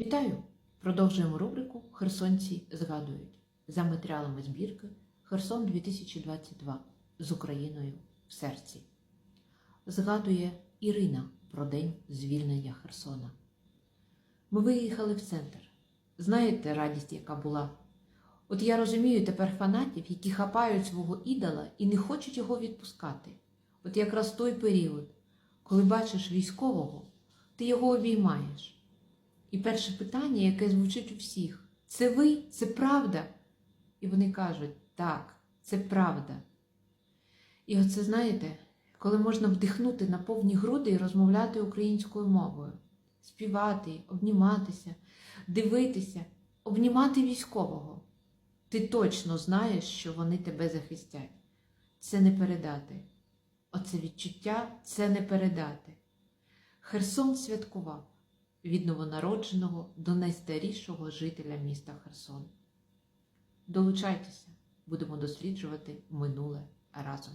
Вітаю! Продовжуємо рубрику Херсонці згадують за матеріалами збірки Херсон 2022 з Україною в серці. Згадує Ірина про день звільнення Херсона. Ми виїхали в центр. Знаєте радість, яка була? От я розумію тепер фанатів, які хапають свого ідола і не хочуть його відпускати. От якраз той період, коли бачиш військового, ти його обіймаєш. І перше питання, яке звучить у всіх: це ви? Це правда? І вони кажуть, так, це правда. І оце знаєте, коли можна вдихнути на повні груди і розмовляти українською мовою, співати, обніматися, дивитися, обнімати військового. Ти точно знаєш, що вони тебе захистять. Це не передати. Оце відчуття це не передати. Херсон святкував від новонародженого до найстарішого жителя міста Херсон. Долучайтеся, будемо досліджувати минуле разом.